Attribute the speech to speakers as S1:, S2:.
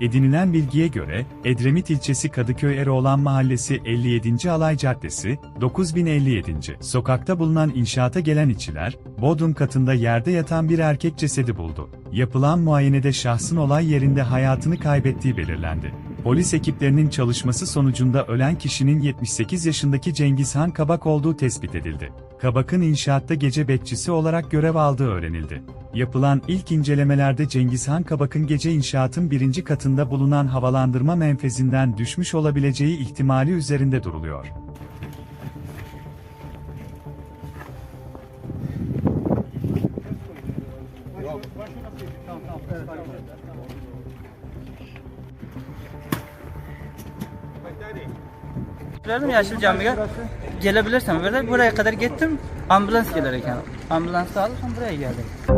S1: Edinilen bilgiye göre, Edremit ilçesi Kadıköy Eroğlan Mahallesi 57. Alay Caddesi, 9057. Sokakta bulunan inşaata gelen işçiler, bodrum katında yerde yatan bir erkek cesedi buldu. Yapılan muayenede şahsın olay yerinde hayatını kaybettiği belirlendi. Polis ekiplerinin çalışması sonucunda ölen kişinin 78 yaşındaki Cengizhan Kabak olduğu tespit edildi. Kabak'ın inşaatta gece bekçisi olarak görev aldığı öğrenildi. Yapılan ilk incelemelerde Cengizhan Kabak'ın gece inşaatın birinci katında bulunan havalandırma menfezinden düşmüş olabileceği ihtimali üzerinde duruluyor.
S2: Verdim Yeşil Cami'ye. Gelebilirsem böyle buraya kadar gittim. Ambulans gelerek yani. Ambulans aldım buraya geldim.